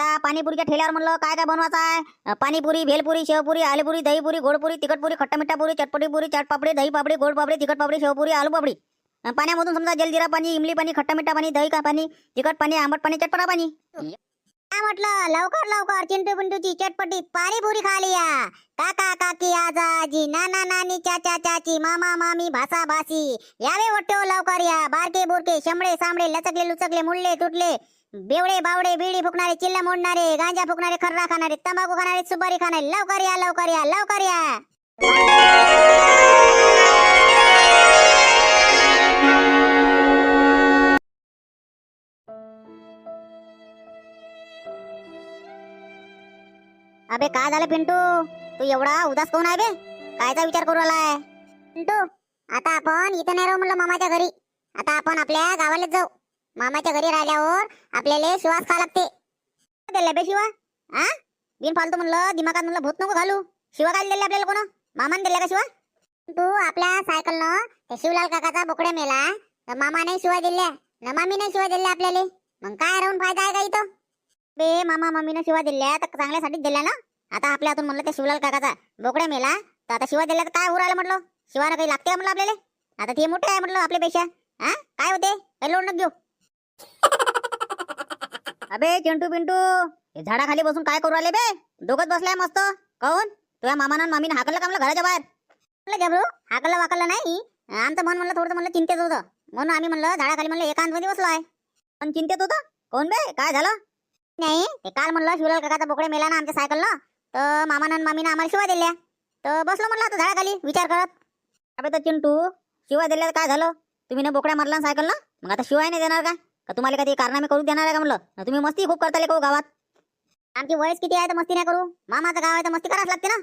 आता पाणीपुरीच्या ठेल्यावर म्हणलं काय काय बनवायचं आहे? पाणीपुरी भेलपुरी शेवपुरी आलूपुरी दहीपुरी गोडपुरी तिखटपुरी खट्टामिठापुरी चटपटीपुरी पुरी दही पापडी गोडपापडी तिखटपापडी शेवपुरी आलूपापडी. पाण्यामधून समजा जलजिरा पाणी इमली पाणी खट्टामिठा पाणी दही का पाणी तिखट पाणी आंबट पाणी चटपटा पाणी. काय म्हटलं लवकर लवकर चिंटू पिंटूची चटपटी पाणीपुरी खाली या. काका काकी आजाजी नाना नानी चाचा चाची मामा मामी भासा भासी यावे वट्टे लवकर या. बारके बोरके शंभळे सामळे लचकले लुचकले मुडले तुटले. बेवडे बावडे बिडी फुकणारे चिल्ला मोडणारे गांजा फुकणारे खर्रा खाणारे तंबाखू खाणारे सुपारी खाणारे लवकर या लवकर या लवकर या. अबे काय झालं पिंटू? तू एवढा उदास कोण आहे बे? कायचा विचार करू आलाय पिंटू आता आपण इथं नाही राहू म्हणलं मामाच्या घरी. आता आपण आपल्या गावालाच जाऊ. मामाच्या घरी राहिल्यावर आपल्याला शिवास खा लागते. दिले बे शिवा. हा बिन फालतू म्हणलं दिमागात म्हणलं भूत नको घालू. शिवा काय दिले आपल्याला कोण? मामाने दिले का शिवा? तू आपल्या सायकलनं त्या शिवलाल काकाचा बोकड्या मेला तर मामाने शिवा दिल्या न मामीने शिवा दिल्या आपल्याला. मग काय राहून फायदा आहे का इथं? बे मामा मम्मीने शिवा दिल्या तर चांगल्यासाठीच दिल्या ना? आता आपल्या हातून म्हणलं त्या शिवलाल काकाचा बोकड्या मेला तर आता शिवा दिल्या तर काय उरायला म्हटलं? शिवानं काही लागते का म्हणलं आपल्याला? आता ते मोठे आहे म्हटलं आपल्यापेक्षा. हा काय होते? काही लोड घेऊ. अबे चिंटू पिंटू हे झाडाखाली बसून काय करू आले बे? दोघत बसलाय मस्त. काऊन? तुझ्या मामानं आणि मामीनं हाकललं का घराच्या बाहेर? म्हणलं जबरू हाकललं वाकललं नाही. आमचं मन म्हणलं थोडं म्हणलं चिंतेत होतं. म्हणून आम्ही म्हणलं झाडाखाली म्हणलं एकांत मध्ये बसलो आहे. पण चिंतेत होतं? कोण बे? काय झालं? नाही ते काल म्हणलं शिवलाल काकाचा बोकडे मेला ना आमच्या सायकलनं. तर मामानं आणि मामीनं आम्हाला शिवा दिल्या. तर बसलो म्हणलं आता झाडाखाली विचार करत. अबे तर चिंटू शिवा दिल्या काय झालं? तुम्ही ना बोकड्या मारला सायकलनं? मग आता शिवाय नाही देणार का तुम्हाला काही कारनामे करू देणार आहे का म्हणलं? तुम्ही मस्ती खूप करता लेको हो गावात? आमची वयस किती आहे तर मस्ती नाही करू? मामाचं गाव आहे तर मस्ती करावंच लागते ना?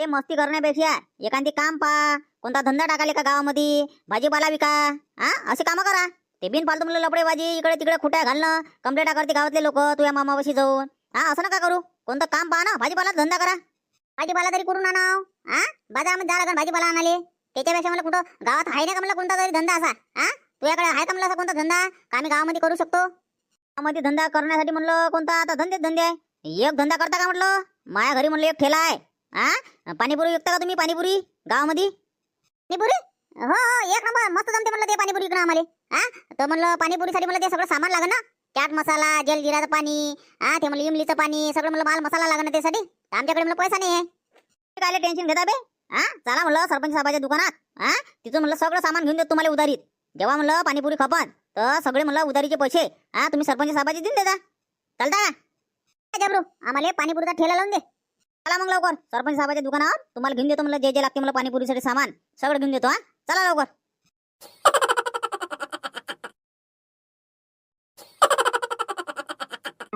ते मस्ती करण्यापेक्षा एखादी काम पा. कोणता धंदा टाकाले का गावामध्ये? भाजीपाला विका. हा? असे कामं करा. ते बिन फालतू म्हणलं लपडेबाजी इकडे तिकडे खुट्या घालणं कंप्लेंटा करते गावातले लोक तुझ्या मामापाशी जाऊन. हा असं नका करू. कोणतं काम पहा ना भाजीपाला धंदा करा. भाजीपाला तरी करून आणा हा? बाजारामध्ये जा लागेल भाजीपाला आणाले त्याच्यापेक्षा मला कुठं गावात आहे ना का मला कोणता तरी धंदा असा? हा? तुझ्याकडे आहे का म्हणलं असा कोणता धंदा? का आम्ही गावामध्ये करू शकतो? गावामध्ये धंदा करण्यासाठी म्हणलं कोणता? आता धंदे धंदे आहे. एक धंदा करता का म्हटलं माझ्या घरी म्हणलं एक ठेला आहे. हा पाणीपुरी विकता का तुम्ही पाणीपुरी गावामध्ये? पाणीपुरी? हो हो एक नंबर. मस्त जमते म्हणलं ते पाणीपुरी इकडं आम्हाला. हा तर म्हणलं पाणीपुरीसाठी मला ते सगळं सामान लागेल ना? चाट मसाला जलजिराचं पाणी हा ते म्हणलं इमलीचं पाणी सगळं म्हणलं माल मसाला लागेल ना त्यासाठी आमच्याकडे म्हणलं पैसा नाही आहे. काय टेन्शन घेता बे. हा चला म्हणलं सरपंच साहेबाच्या दुकानात. हा तिथून म्हणलं सगळं सामान घेऊन देतो तुम्हाला उधारीत. जेव्हा म्हणलं पाणीपुरी खपन तर सगळे म्हणलं उधारीचे पैसे. हा तुम्ही सरपंच साहेबाचे देऊन देता चालता. का जबरू आम्हाला पाणीपुरीचा ठेला लावून दे. चला मग लवकर. सरपंच साहेबाच्या दुकानावर तुम्हाला घेऊन देतो म्हणलं जे जे लागते मला पाणीपुरीसाठी सामान सगळं घेऊन देतो हा. चला लवकर.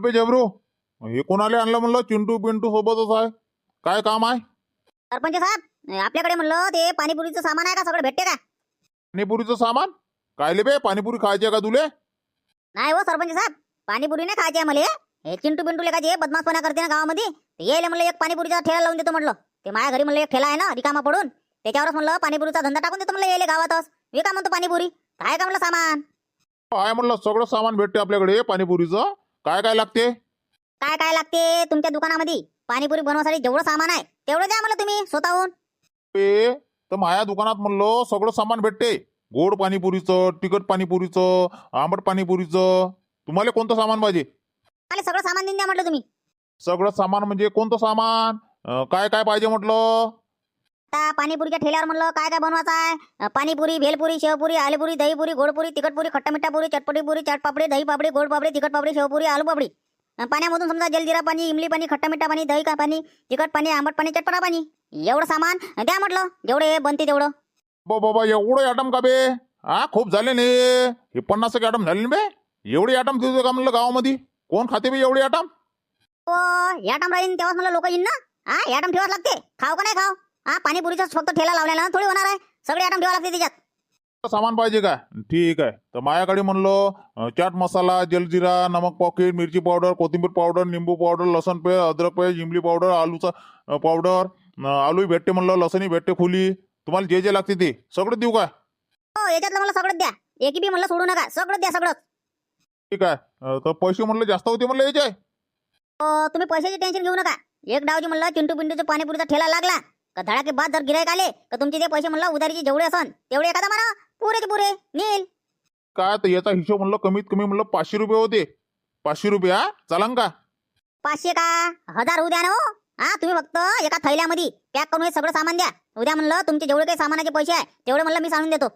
बे जबरू हे कोणाला आणलं म्हणलं? चिंटू पिंटू सोबतच आहे. काय काम आहे? सरपंच साहेब आपल्याकडे म्हणलं ते पाणीपुरीचं सामान आहे का? सगळं भेटते का? पाणीपुरीचं सामान? कायले बे पाणीपुरी खायची आहे का तुले? नाही हो सरपंच साहेब पाणीपुरी नाही खायची आहे मला. हे चिंटू पिंटू लेखाचे जे बदमाशपणा करते ना गावामध्ये. ते येईल म्हणलं एक पाणीपुरीचा ठेला लावून देतो म्हणलं. ते माझ्या घरी म्हणलं एक ठेला आहे ना रिकामा पडून. त्याच्यावरच म्हणलं पाणीपुरीचा धंदा टाकून देतो म्हणलं येईल गावातच. विका म्हणतो पाणीपुरी? काय का म्हणलं सामान? आहे म्हणलं सगळं सामान भेटते आपल्याकडे पाणीपुरीचं. काय काय लागते? काय काय लागते तुमच्या दुकानामध्ये? पाणीपुरी बनवण्यासाठी जेवढं सामान आहे तेवढं द्या मला तुम्ही स्वतःहून. तर माझ्या दुकानात म्हणलं सगळं सामान भेटते गोड पाणीपुरीचं तिखट पाणीपुरीचं आंबट पाणीपुरीचं. तुम्हाला कोणतं सामान पाहिजे? मला सगळं सामान देऊन द्या म्हटलं तुम्ही. सगळं सामान म्हणजे कोणतं सामान? अं, काय काय पाहिजे म्हटलं? आता पाणीपुरीच्या ठेल्यावर म्हणलं काय काय बनवायचं आहे? अं, पाणीपुरी भेलपुरी शेवपुरी आलूपुरी दहीपुरी गोडपुरी तिखटपुरी खट्टा मिठा पुरी चटपटी पुरी चाट पापडी दही पापडी गोड पापडी तिखट पापडी शेवपुरी आलू पापडी पाण्यामधून समजा जलजिरा पाणी इमली पाणी खट्टा मिठा पाणी दही का पाणी तिखट पाणी आंबट पाणी चटपटा पाणी. एवढं सामान द्या म्हटलं. जेवढे बनते तेवढं. बाबा एवढं ॲटम का बे? हा खूप झाले ने. हे पन्नास एक ॲटम झाले ना बे. एवढी ॲटम देतो का म्हणलं गावामध्ये? कोण खाते बे एवढी ॲटम टाइम राहीन तेव्हाच मला लोक येईन ना? हा या टाइम ठेवाच लागते. खाव का नाही खाव? हा पाणीपुरीचाच फक्त ठेला लावलेला ना थोडी होणार आहे. सगळे आयटम ठेवा लागते त्याच्यात. सामान पाहिजे का? ठीक आहे. तर माझ्याकडे म्हणलं चाट मसाला जलजिरा नमक पॉकेट मिरची पावडर कोथिंबीर पावडर निंबू पावडर लसण पे अद्रक पे इमली पावडर आलूचा पावडर आलूही भेटते म्हणलं लसणी भेटते खुली. तुम्हाला जे जे लागते ते. सगळं देऊ का? हो याच्यातलं मला सगळं द्या. एकी बी म्हणलं सोडू नका. सगळं द्या सगळं. ठीक आहे. अं, तर पैसे म्हणलं जास्त होते म्हणलं याचे. हो तुम्ही पैशाची टेन्शन घेऊ नका. एक डावजी म्हणलं चिंटू पिंटूचा पाणीपुरीचा ठेला लागला. का धडाके बाद जर गिरायक आले तर तुमचे ते पैसे म्हणलं उधारीचे जेवढे असन तेवढे एखादा म्हणा पुरेचे पुरे. नील. काय तर याचा हिशोब म्हणलं कमीत कमी म्हणलं पाचशे रुपये होते. पाचशे रुपये हा? चालन का? पाचशे का? हजार होऊ द्या ना हो. हा तुम्ही फक्त एका थैल्यामध्ये पॅक करून हे सगळं सामान द्या. उद्या म्हणलं तुमचे जेवढे काही सामानाचे पैसे आहे तेवढे म्हणलं मी सांगून देतो.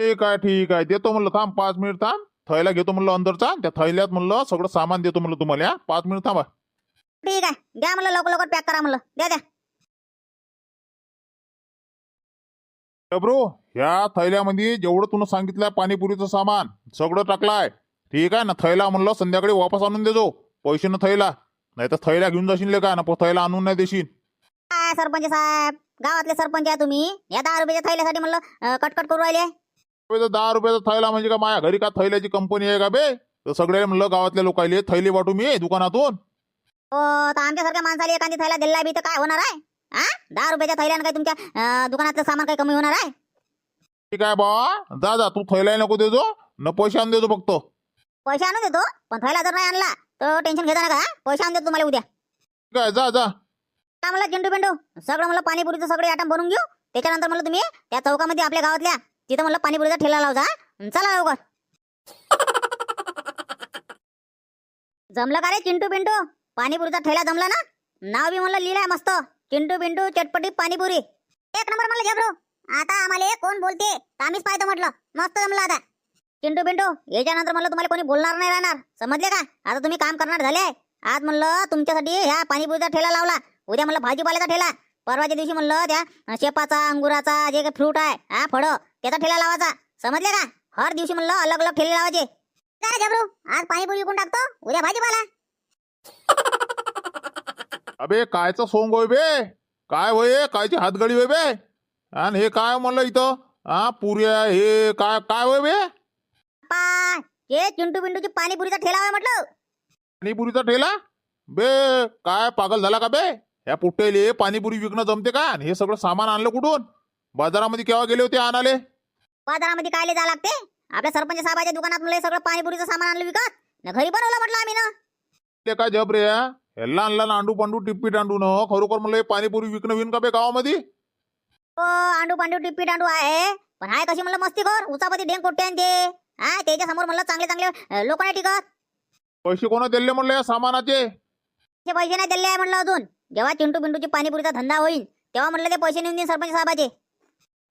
ठीक आहे ठीक आहे. देतो म्हणलं थांब पाच मिनिट थांब. थैला घेतो म्हणलं अंदरचा. त्या थैल्यात म्हणलं सगळं सामान देतो म्हणलं तुम्हाला. हा? पाच मिनिट थांबा. ठीक आहे. द्या म्हणलं लवकर लवकर पॅक करा म्हणलं. द्या द्या. ब्रो ह्या थैल्यामध्ये जेवढं तुला सांगितलंय पाणीपुरीचं सामान सगळं टाकलाय. ठीक आहे ना? थैला म्हणलं संध्याकाळी वापस आणून देजो. पैसे ना थैला. नाही तर थैला घेऊन जाशील का? ना प- थैला आणून नाही देशील. काय सरपंच साहेब गावातले सरपंच आहे तुम्ही. या दहा रुपयाच्या थैल्यासाठी म्हणलं कटकट करू राहिले. दहा रुपयाचा थैला म्हणजे का माझ्या घरी का थैल्याची कंपनी आहे का बे? तर सगळ्या म्हणलं गावातल्या लोकांले थैली वाटू मी दुकानातून. हो तर आमच्यासारख्या माणसाला एखादी थैला दिला बी तर काय होणार आहे? हा? दहा रुपयाच्या थैल्यानं काय तुमच्या अं, दुकानातलं सामान काही कमी होणार आहे? ठीक आहे बा. जा जा तू थैला नको देजो न पैसे आणून देजो फक्त. पैसे आणून देतो पण थैला जर नाही आणला तर टेन्शन घेता नका? पैसे आणून देतो तुम्हाला उद्या. आहे जा जा. का म्हणलं चिंटू पिंटू? सगळं मला पाणीपुरीचं सगळे आयटम बनवून घेऊ. त्याच्यानंतर म्हणलं तुम्ही त्या चौकामध्ये आपल्या गावातल्या तिथं म्हणलं पाणीपुरीचा ठेला लावजा हा? चला लवकर. जमलं का रे चिंटू पिंटू? पाणीपुरीचा ठेला जमला ना? नाव बी म्हणलं लिहिलंय मस्त. चिंटू पिंटू चटपटी पाणीपुरी. एक नंबर म्हणलं जबरू आता आम्हाला कोण बोलते? आम्हीच पाहतो म्हटलं. मस्त जमलं आता. चिंटू पिंटू याच्यानंतर म्हणलं तुम्हाला कोणी बोलणार नाही राहणार. समजले का? आता तुम्ही काम करणार झाले आहे. आज म्हणलं तुमच्यासाठी ह्या पाणीपुरीचा ठेला लावला. उद्या म्हणलं भाजीपाल्याचा ठेला. परवाच्या दिवशी म्हणलं त्या शेपाचा अंगुराचा जे काही फ्रूट आहे हा फळं त्याचा ठेला लावायचा. समजले का? हर दिवशी म्हणलं अलग अलग ठेले लावायचे. काय जबरू? आज पाणीपुरी विकून टाकतो? उद्या भाजीपाला. अबे कायचं सोंग होय बे? काय होय? कायची हातगडी होय बे? आणि हे काय म्हणलं इथं? हा पुऱ्या हे काय काय होय बे? पा हे चिंटू पिंटूची पाणीपुरीचा ठेला आहे म्हटलं. पाणीपुरीचा ठेला? बे काय पागल झाला का बे? ह्या पुट्टेले पाणीपुरी विकणं जमते का? आणि हे सगळं सामान आणलं कुठून? बाजारामध्ये केव्हा गेले होते आणाले? बाजारामध्ये कायले जा लागते? आपल्या सरपंच साहेबाच्या दुकानात म्हणलं हे सगळं पाणीपुरीचं सामान आणलं विकत. न घरी बनवलं म्हटलं आम्ही ना. ते काय जब रे हे? लहान लहान अंडू पांडू टिप्पी टांडू न खरोखर म्हणलं हे पाणीपुरी विकणं विन का बे गावामध्ये? ओ आंडू पांडू टिप्पी डांडू आहे. पण हाय कशी म्हणलं मस्ती कर उचापती डेंग ते हा त्याच्यासमोर म्हणलं चांगले चांगले लोक नाही टिकत. पैसे कोणा दिले म्हणलं या सामानाचे? ते पैसे नाही दिले आहे म्हणलं अजून. जेव्हा चिंटू पिंटूची पाणीपुरीचा धंदा होईल तेव्हा म्हणलं ते पैसे नेऊन देईन सरपंच साहेबाचे.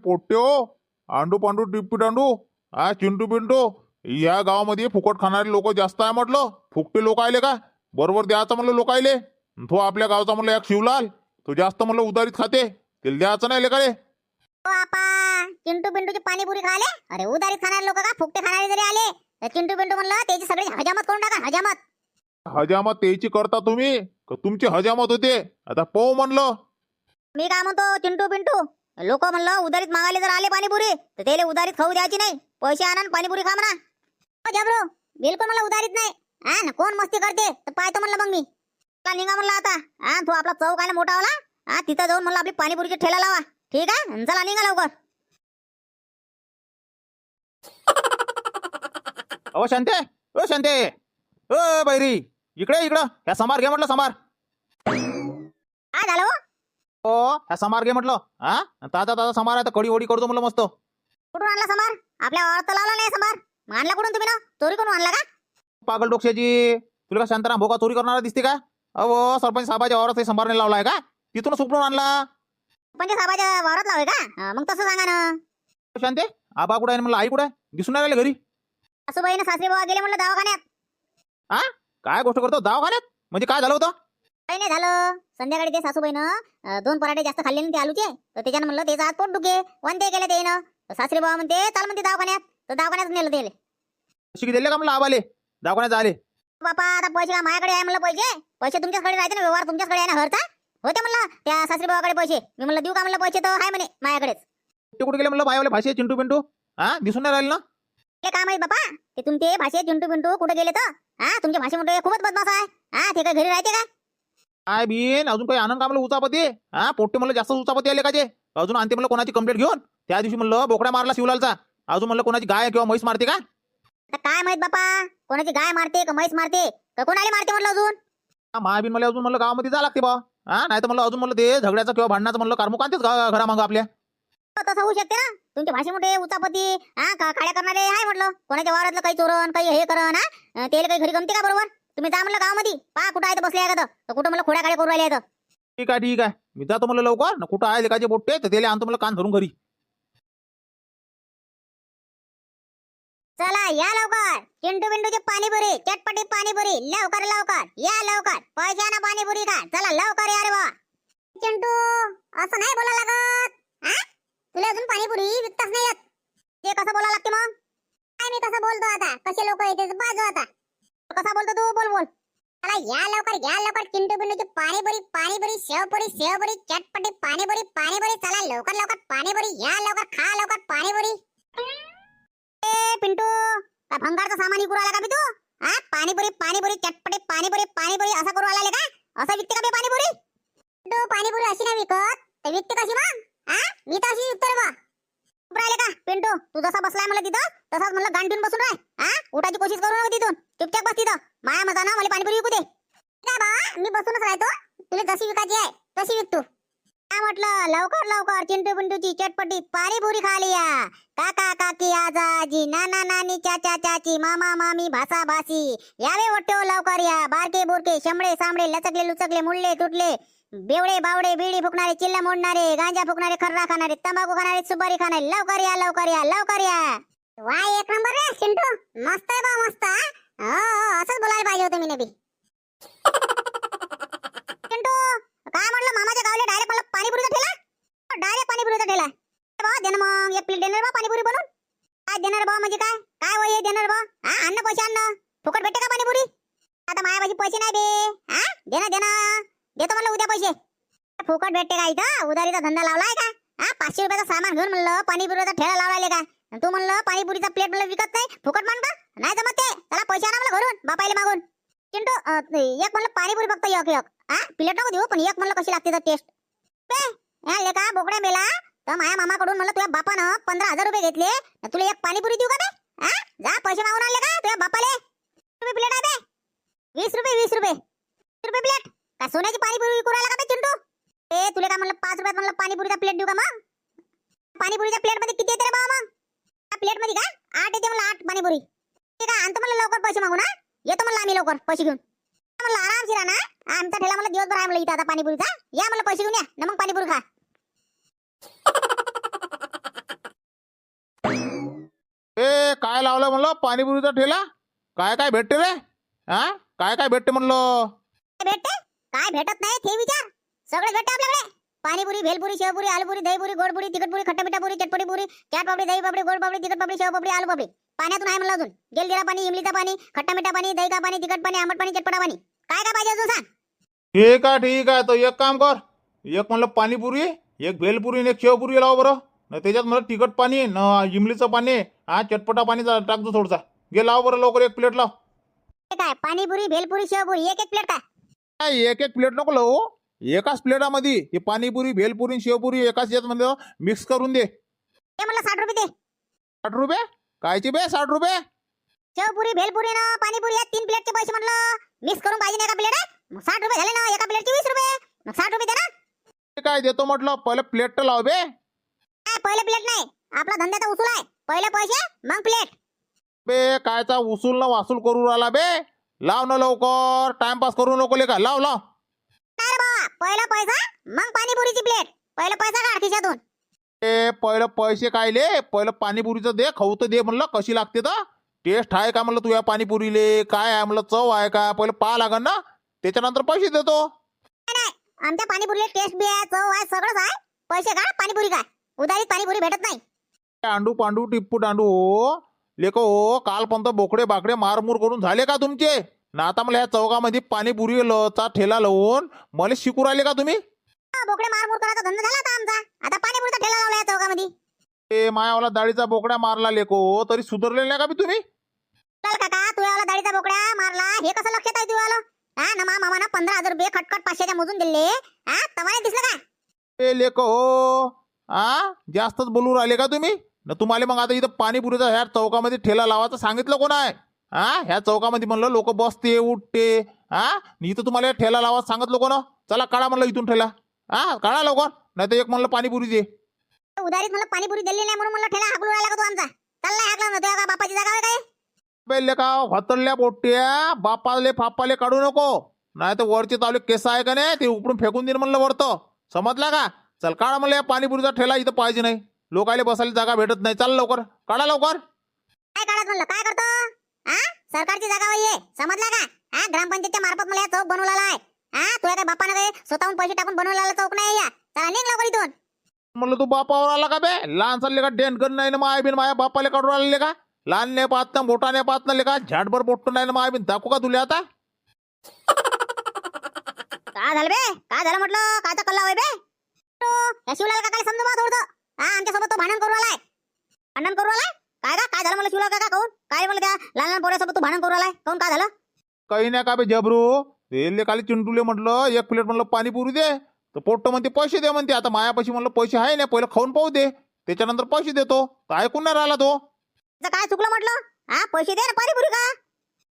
पोट्टे हो अंडू पांडू टिप्पी टांडू हा चिंटू पिंटू या गावामध्ये फुकट खाणारे लोक जास्त आहे म्हटलं. फुकटे लोक आले का? बरोबर द्यायचं म्हणलं लोक आले. तो आपल्या गावचा म्हणलं एक शिवलाल तो जास्त म्हणलं उधारीत खाते. त्याला द्यायचं नाही लेकाले ओ आपा चिंटू पिंटूची पाणीपुरी खाले? अरे उधारीत खाणारे लोक का? फुकटे खाणारे जरी आले तर चिंटू पिंटू म्हणलं त्याची सगळी हजामत करून टाका हजामत. हजामत त्याची करता तुम्ही? का तुमची हजामत होते. आता पाहू म्हणलं. मी काय म्हणतो चिंटू पिंटू लोक म्हणलं उधारीत मागायला जर आले पाणीपुरी तर त्याला उधारीत खाऊ द्यायची नाही. पैसे आणा आणि पाणीपुरी खा म्हणा. ओ जबरू बिलकुल मला उधारीत नाही. हा ना कोण मस्ती करते? तर पाहतो म्हणलं मग मी. चला निघा म्हणलं आता. हा तो आपला चौक आहे ना मोठा वाला हा तिथं जाऊन म्हणलं आपली पाणीपुरीची ठेला लावा. ठीक आहे? चला निघा लवकर. अहो शांते. ओ शांते. ओ बैरी. इकडे इकडं. ह्या समार घे म्हटलं समार. काय झालं हो? हो ह्या समार घे म्हटलं. हा? ताजा ताजा समार आहे तर कडी वडी करतो म्हटलं मस्त. कुठून आणला समार? आपल्या वावरात तर लावला नाही समार. मग आणला कुठून तुम्ही ना? चोरी करून आणला का? पागल डोक्याची. तुला का शांताराम भोका चोरी करणारा दिसते का? अहो सरपंच साहेबाच्या वावरात काही संभार नाही लावलाय का? तिथून सुपडून आणला. ते साहेबाच्या वावरात लावे का? हा, मग तसं सांगा ना. ओ शांते आबा कुठे आहे म्हणलं आई कुठे आहे? दिसून नाही राहिले घरी. सासूबाईनं सासरी बाबा गेले म्हणलं दवाखान्यात. काय गोष्ट करतो? दवाखान्यात? म्हणजे काय झालं होतं? काही नाही झालं. संध्याकाळी ते सासूबाईनं दोन पराठे जास्त खाल्ले ना ते आलूचे. तर त्याच्यानं म्हणलं त्याचा हात पोट दुखे वनते केले त्यानं तर सासरी बाबा म्हणते चाल म्हणते दवाखान्यात. तर दवाखान्यात नेलं त्याला. शिकी दिले का म्हणलं आबाले? दवाखान्यात आले. बापा आता पैसे का माझ्याकडे आहे म्हणलं पैसे? पैसे तुमच्याकडे राहते ना व्यवहार? तुमच्याकडे आहे ना घरचा? होते म्हणलं त्या सासरी बाबाकडे पैसे? मी म्हणलं देऊ का म्हणलं पैसे तर? आहे म्हणे माझ्याकडेच. ते कुठे गेले म्हणलं? बायवाले भाषे चिंटू पिंटू? हा दिसून नाही राहिले ना? ते काय माहीत बापा? ते तुमचे भाषे चिंटू पिंटू कुठे गेले तर? हा तुमचे भाषे म्हणतो खूपच बदमाश आहे. हा ते काय घरी राहते का काय बिन? अजून काही आनंद का म्हणलं उचापती? हा पोट्टे म्हणलं जास्त उचापती आले का जे अजून आणते म्हणलं कोणाची कंप्लेंट घेऊन? त्या दिवशी म्हणलं बोकड्या मारला शिवलालचा. अजून म्हणलं कोणाची गाय किंवा म्हैस मारते का? आता काय माहीत बापा? कोणाची गाय मारते का म्हैस मारते? का कोणाला मारते म्हटलं अजून? महाबीन मला अजून म्हणलं गावामध्ये जा लागते बा. हा नाही तर म्हणलं अजून म्हणलं ते झगड्याचं किंवा भांडणाचं म्हणलं कारमुक आणतेच घा- घरामागं आपल्या? हो, तसं होऊ शकते ना. तुमचे भाषे मोठे उचापती हा का काड्या करणारे आहे म्हटलं? कोणाच्या वावरातलं काही चोरण काही हे करण हा? त्याला काही घरी गमते का बरोबर? तुम्ही जा म्हणलं गावामध्ये. पहा कुठं आहे बसले आहे का कुठं मला खोड्या काड्या करू राहिले आहेत ठीक आहे ठीक आहे. मी जातो म्हणलं लवकर. न कुठं आहे लेकाचे बोट्टे तर त्याला आणतो म्हणलं कान धरून घरी. चला या लवकर. चिंटू बिंडूची पाणीपुरी चटपटी पाणीपुरी लवकर लवकर. या लवकर. पैशाना पाणीपुरी खा. चला लवकर या रे बा. चिंटू असं नाही बोला लागत हा? तुला अजून पाणीपुरी विकताच नाही येत. ते कसं बोला लागते मग? काय मी कसं बोलतो आता? कसे लोक येते बाजू आता. कसा बोलतो तू? बोल बोल. चला या लवकर या लवकर. चिंटू बिंटूची पाणीपुरी पाणीपुरी शेवपुरी शेवपुरी चटपटी पाणीपुरी पाणीपुरी. चला लवकर लवकर. पाणीपुरी या लवकर खा लवकर. पाणीपुरी. ए पिंटू का भंगारचं सामान विकू आला का बी तू हा? पाणीपुरी पाणीपुरी चटपटी पाणीपुरी पाणीपुरी असं करू आला का? असं विकते का बे पाणीपुरी? तू पाणीपुरी अशी नाही विकत. ते विकते कशी मग? हा? मी तर अशी उत्तर बा. राहिले का? पिंटू तू जसा बसलाय मला तिथं तसाच म्हणलं गांड ठेवून बसून राह. हा? उठायची कोशिश करू नको तिथून. चुपचाप बस तिथं. माया मजा ना मला पाणीपुरी विकू दे. काय बा मी बसूनच राहतो. तुला जशी विकायची आहे तशी विकतो. काय म्हटलं? लवकर लवकर. चिंटू पिंटूची चटपटी पाणीपुरी खाली या. काका काकी आजाजी नाना नानी चाचा चाची मामा मामी भासा भासी. यावे वट्टो लवकर या. बारके बोरके शंभळे सांबळे लचकले लुचकले मुडले तुटले. बेवडे बावडे बिडी फुकणारे चिल्ला मोडणारे गांजा फुकणारे खर्रा खाणारे तंबाखू खाणारे सुपारी खाणारे लवकर या लवकर या लवकर या. वा एक नंबर रे चिंटू मस्त आहे बा मस्त हा? हो हो, असंच बोलायला पाहिजे होतं मी नेबी चिंटू काय म्हटलं मामाच्या गावले डायरेक्ट मला पाणीपुरीचा ठेला? डायरेक्ट पाणीपुरीचा ठेला. बा दे मग एक प्लेट देणार बा पाणीपुरी बनवून. काय देणार बा म्हणजे काय? काय वय देणार बा? हा अन्न पैसे अन्न. फुकट भेटते का पाणीपुरी? आता मायाबाजी पैसे नाही बे. हा दे देणार देतो म्हणलं उद्या पैसे. फुकट भेटते का इथं? उधारीचा धंदा लावलाय का? हा पाचशे रुपयाचा सामान घेऊन म्हणलं पाणीपुरीचा ठेला लावलाय का? तू म्हणलं पाणीपुरीचा प्लेट म्हणलं विकत नाही? फुकट मान का? नाही जमत ते. त्याला पैसे आणा म्हणलं घरून बापायला मागून. चिंटू एक म्हणलं पाणीपुरी फक्त एक एक. हा प्लेट नको देऊ पण एक म्हणलं कशी लागते तर टेस्ट लेका बोकड्या मेला. तर माया मामाकडून म्हणलं तुझ्या बापानं पंधरा हजार रुपये घेतले. तुला एक पाणीपुरी देऊ का बे? हा जा पैसे मागून आणले का तुझ्या बापाले. रुपये प्लेट आहे बे. वीस रुपये वीस रुपये. वीस रुपये प्लेट का सोन्याची पाणीपुरी विकू राहिला का बे चिंटू? ए तुला काय म्हणलं पाच रुपयात म्हणलं पाणीपुरीचा प्लेट देऊ का मग? पाणीपुरीच्या प्लेटमध्ये किती येते रे बाबा मग? प्लेटमध्ये का आठ येते म्हणलं आठ पाणीपुरी. ठीक आहे आणतो म्हणलं लवकर पैसे मागून हा? येतो म्हणलं आम्ही लवकर पैसे घेऊन. म्हणलं आरामशीर आणा आमचा ठेला मला दिवसभर आहे म्हणलं इथं आता पाणीपुरीचा. या म्हणलं पैसे घेऊन या ना मग पाणीपुरी खा. ए काय लावलं म्हणलं पाणीपुरीचा ठेला? काय काय भेटते रे? हा? काय काय भेटते म्हणलं? भेटते? काय भेटत नाही ते विचार सगळं भेटते आपल्याकडे? पाणीपुरी भेलपुरी शेवपुरी आलुपुरी दहीपुरी गोडपुरी तिखटपुरी खट्टामिठापुरी चटपटी पुरी चाट पापडी दही पापडी गोड पापडी तिखट पापडी शेव पापडी आलू पापडी पाण्यातून आहे म्हणलं अजून. गेलगिरा पाणी इमलीचा पाणी खट्टा मिठा पाणी दही का पाणी तिखट पाणी आंबट पाणी चटपटा पाणी. काय काय पाहिजे अजून सांग? ठीक आहे ठीक आहे. तर एक काम कर. एक म्हणलं पाणीपुरी एक भेलपुरी आणि एक शेवपुरी लाव बरं. न त्याच्यात म्हणलं तिखट पाणी न इमलीचं पाणी हा चटपटा पाणी जा- टाक दो थोडसा. घे लाव बरं लवकर एक प्लेट लाव. काय पाणीपुरी भेलपुरी शेवपुरी एक एक प्लेट काय काय एक एक प्लेट नको लावू. एकाच प्लेटामध्ये हे पाणीपुरी भेलपुरी शेवपुरी एकाच यात म्हणजे मिक्स करून दे. ते म्हणलं साठ रुपये दे. साठ रुपये? कायचे बे साठ रुपये? शेवपुरी भेलपुरी ना पाणीपुरी या तीन प्लेटचे पैसे म्हणलं. मिक्स करून पाहिजे ना एका प्लेट मग साठ रुपये झाले ना एका प्लेटचे वीस रुपये. मग साठ रुपये दे ना. ते काय देतो म्हटलं पहिलं प्लेट तर लाव बे. काय पहिले प्लेट नाही. आपला धंद्याचा उसूल आहे. पहिले पैसे मग प्लेट बे कायचा उसूल न वासूल करू राहिला बे. लाव ना लवकर. टाइमपास करू नको ले का लाव लाव. नाही रे बाबा पहिला पैसा मग पाणीपुरीची प्लेट पहिला पैसा काढ खिशातून. ए पहिलं पैसे काय ले? पहिलं पाणीपुरीचं दे खाऊ तर दे म्हणलं. कशी लागते तर? टेस्ट आहे का म्हणलं तुझ्या पाणीपुरीले? काय आहे म्हणलं? चव आहे का? पहिलं पहा लागन ना. त्याच्यानंतर पैसे देतो. आमच्या पाणीपुरीला टेस्ट बी आहे चव आहे सगळंच आहे. पैसे काढ पाणीपुरी काय उधारीत पाणीपुरी भेटत नाही. अंडू पांडू टिप्पू टांडू हो. लेको हो कालपर्यंत बोकडे बाकडे मारमूर करून झाले का तुमचे? ना आता मला ह्या चौकामध्ये पाणीपुरी ल- चा ठेला लावून मला शिकू राहिले का तुम्ही? बोकडे मारमूर करायचा धंदा झाला आता आमचा. आता पाणीपुरीचा ठेला लावला या चौकामध्ये ए मायावाला दाढीचा बोकड्या मारला लेको तरी सुधारले नाही का बी तुम्ही? चल काका तुझ्यावाला दाढीचा बोकड्या मारला. हे कसं लक्षात आहे तुझ्याला हा ना मा मामानं पंधरा हजार रुपये खटखट पाचशेच्या मोजून दिले. हा तमाने दिसलं का? ए लेको हो आ जास्तच बोलू राहिले का तुम्ही? न तुम्हाला मग आता इथं पाणीपुरीचा ह्या चौकामध्ये ठेला लावायचं सांगितलं कोण आहे? हा ह्या चौकामध्ये म्हणलं लोक बसते उठते. हा इथं तुम्हाला ठेला लावा सांगत लोक ना चला काढा म्हणलं इथून ठेला. हा काढा लवकर. नाही तर एक म्हणलं पाणीपुरी दे. उधारीत मला पाणीपुरी दिली नाही म्हणून मला ठेला हाकलून का तू आमचा? चालला हाकला नव्हत्या का बापाची जागा काय? पहिले का? होतरल्या पोट्या बापाले फापाले काढू नको. नाही तर वरचे तावले केस आहे का नाही? ते उपडून फेकून देईन म्हणलं वरतं. समजला का? चल काढा म्हणलं या पाणीपुरीचा ठेला. इथं पाहिजे नाही. लोकायले बसायला जागा भेटत नाही. चाल लवकर. काढा लवकर. काय काढत म्हणलं? काय करतो? हा सरकारची जागा वही आहे समजला का? हा ग्रामपंचायतच्या मार्फत मला या चौक बनवलेला आहे. हा तुझ्या काय बापानं काय स्वतःहून पैसे टाकून बनवलेला चौक नाही या? चला निघ लवकर इथून. म्हणलं तू बापावर आला का बे? लहान चालले का? डेन कर नाही ना माय बिन माझ्या बापाले काढून आलेले का? लहान नाही पाहत ना मोठा नाही पाहत ना का झाडभर पोट्ट नाही ना माय बिन दाखवू का तुला आता? काय झालं बे? काय झालं म्हटलं? कायचा कल्ला होय बे? तो, या शिवलाल काकाला समजू बा थोडं हा आमच्यासोबत तो भांडण करू आलाय. भांडण करू आलाय? काय का काय झालं मला शिवलाल काका कहून काय म्हणलं त्या लहान लहान पोऱ्यासोबत तू भांडण करू आलाय? कहून काय झालं? काही नाही का बे जबरू? ते काली चिंटूले म्हटलं एक प्लेट म्हणलं पाणीपुरी दे. तर पोट्ट म्हणते पैसे दे म्हणते. आता मायापाशी म्हणलं पैसे आहे ना पहिलं खाऊन पाहू दे. त्याच्यानंतर पैसे देतो. तर ऐकून नाही राहिला तो. त्याचं काय चुकलं म्हटलं? हा पैसे दे ना पाणीपुरी का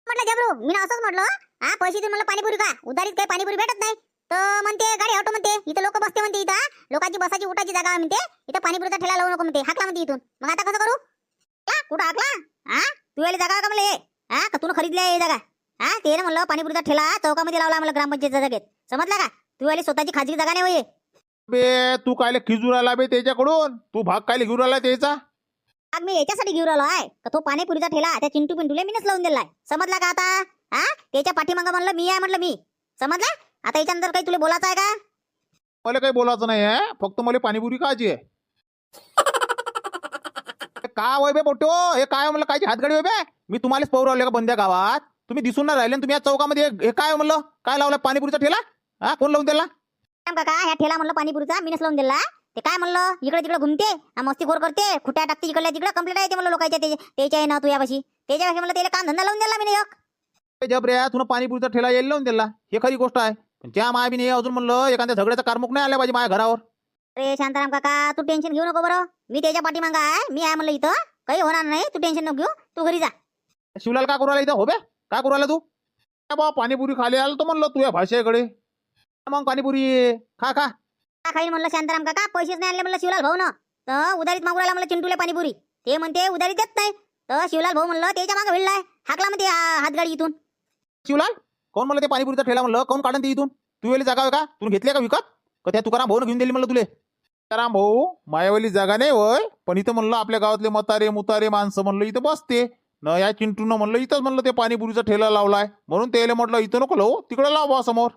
म्हटलं जबरू मी ना असंच म्हटलं हा पैसे दे मला पाणीपुरी का उधारीत काही पाणीपुरी भेटत नाही. तर म्हणते गाडी ऑटो म्हणते इथं लोक बसते म्हणते इथं? लोकांची बसाची उठाची जागा म्हणते इथं पाणीपुरीचा ठेला लावू नको म्हणते हाकला म्हणते इथून. मग आता कसं करू? हा, कुठं हाकला? हा? तू यायला जागा का मला हे का तू खरीदली आहे ही जागा? हा ते ना म्हणलं पाणीपुरीचा ठेला चौकामध्ये लावला मला ग्रामपंचायतच्या जागेत. समजला का? तू यायला स्वतःची खाजगी जागा नाही होय बे तू कायले खिजू राहिला बे त्याच्याकडून? तू भाग कायले घेऊन राहिला त्याचा? आज मी याच्यासाठी घेऊन आलो आहे. का तो पाणीपुरीचा ठेला त्या चिंटू पिंटूले मीनच लावून दिलाय. समजला का आता? हा? त्याच्या पाठीमागं म्हणलं मी आहे म्हटलं मी. समजला? आता याच्यानंतर काही तुला बोलायचं आहे का? मला काही बोलायचं नाही आहे. फक्त मला पाणीपुरी खायची आहे. काय होय बे पोट्टो हे काय म्हणलं? कायची हातगाडी होय बे? मी तुम्हालाच पाहू राहिले का बंद्या गावात? तुम्ही दिसून नाही राहिले आणि तुम्ही या चौकामध्ये हे- काय म्हणलं? काय लावलं? पाणीपुरीचा ठेला? हा? कोण लावून दिला? काका ह्या ठेला म्हणलं पाणीपुरीचा मीनच लावून दिला. ते काय म्हणलं? इकडे तिकडे घुमते हा मस्तीखोर करते खुट्या टाकते इकडल्या तिकडे कंप्लीट आहे ते म्हणलं लोकांच्या ते- त्याच्या आहे ना तुझ्यापाशी त्याच्यापाशी म्हणलं त्याला काम धंदा लावून दिला मी एक. ए जबरे तुला पाणीपुरीचा ठेला यायला लावून दिला. हे खरी गोष्ट आहे. पण त्या मायाबीने अजून म्हणलं एखाद्या झगड्याचा कारमुक नाही आला पाहिजे माझ्या घरावर. अरे शांताराम काका तू टेन्शन घेऊ नको बरं. मी त्याच्या पाठीमागं आहे मी आहे म्हणलं इथं. काही होणार नाही तू टेन्शन नको घेऊ. तू घरी जा. शिवलाल का करू इथं हो बे. काय करू तू? काय बा पाणीपुरी खाली आलो तो म्हणलं तुझ्या भाषेकडे. मग पाणीपुरी खा खा. का खाईल म्हणलं शांताराम काका पैसेच नाही आणले म्हणलं शिवलाल भाऊ ना तर उधारीत मागू राहिला म्हणलं चिंटूला पाणीपुरी. ते म्हणते उधारीत देत नाही. तर शिवलाल भाऊ म्हणलं त्याच्या मागं भिडलाय. हाकला म्हणते हातगाडी इथून. शिवलाल? कोण म्हणलं ते पाणीपुरीचा ठेला म्हणलं? कोण काढून ते इथून? तू वेळी जागा आहे का? तू घेतली का विकत? का त्या तुकाराम भाऊ घेऊन दिली म्हणलं तुले? तुकाराम भाऊ मायावाली जागा नाही वय पण इथं म्हणलं आपल्या गावातले मतारे मुतारे माणसं म्हणलं इथं बसते. न या चिंटून म्हणलं इथंच म्हणलं ते पाणीपुरीचा ठेला लावलाय. म्हणून त्याला म्हटलं इथं नको लावू तिकडे लाव बा समोर.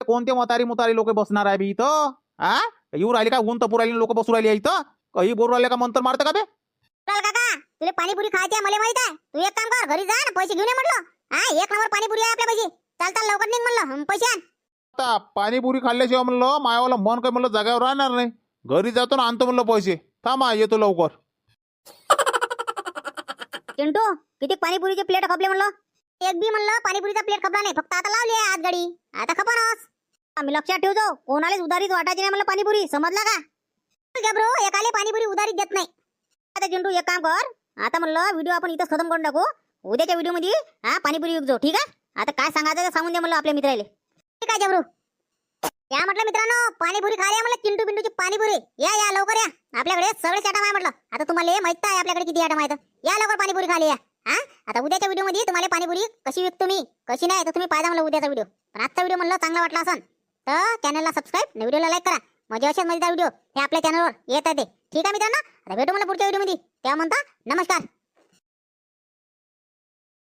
कोणते म्हातारी मुतारी लोक बसणार आहे बी इथं? हा येऊ राहिले का ऊन तपूर राहिले लोक बसू राहिले इथं? काही बोलू राहिले का? मंत्र मारतं का बे शिवलाल काका तुला पाणीपुरी खायची मला माहीत आहे. तू एक काम कर घरी जा ना पैसे घेऊन ये म्हटलं. हा एक नंबर पाणीपुरी आहे आपल्या पैसे चाल चाल लवकर निघ म्हणलं. पैसे आण. आता पाणीपुरी खाल्ल्याशिवाय म्हणलं मायावाला मन काय म्हणलं जागेवर राहणार नाही. घरी जातो ना आणतो म्हणलं पैसे. थांबा येतो लवकर. चिंटू किती पाणीपुरीचे प्लेट खपले म्हणलं? एक बी म्हणलं पाणीपुरीचा प्लेट खपला नाही. फक्त आता लावली आहे आज गाडी आता खपनच आम्ही लक्षात ठेवतो. कोणालाच उधारीत वाटायची नाही म्हणलं पाणीपुरी. समजला का? गब्रो एकाले पाणीपुरी उधारीत देत नाही. आता चिंटू एक काम कर. आता म्हणलं व्हिडिओ आपण इथंच खतम करून टाकू. उद्याच्या व्हिडिओमध्ये हा पाणीपुरी विकतो ठीक आहे? आता काय सांगायचं ते सांगून दे म्हणलं आपल्या मित्राले. ठीक आहे जबरू. या म्हटलं मित्रांनो पाणीपुरी खायला म्हटलं चिंटू पिंटूची पाणीपुरी. या या लवकर या. आपल्याकडे सगळे आयटम आहे म्हटलं. आता तुम्हाला हे माहीत आहे आपल्याकडे किती आटम आहेत. या लवकर पाणीपुरी खाली या. हा? आता उद्याच्या व्हिडिओमध्ये तुम्हाला पाणीपुरी कशी विकतो मी कशी नाही तर तुम्ही पाहिजे म्हणलं उद्याचा व्हिडिओ. पण आजचा व्हिडिओ म्हणलं चांगला वाटला असन तर चॅनलला सबस्क्राईब व्हिडिओला लाईक करा. म्हणजे असेच मजेदार व्हिडिओ हे आपल्या चॅनलवर येत आहे ते. ठीक आहे मित्रांनो आता भेटू मला पुढच्या व्हिडिओमध्ये त्या म्हणता नमस्कार.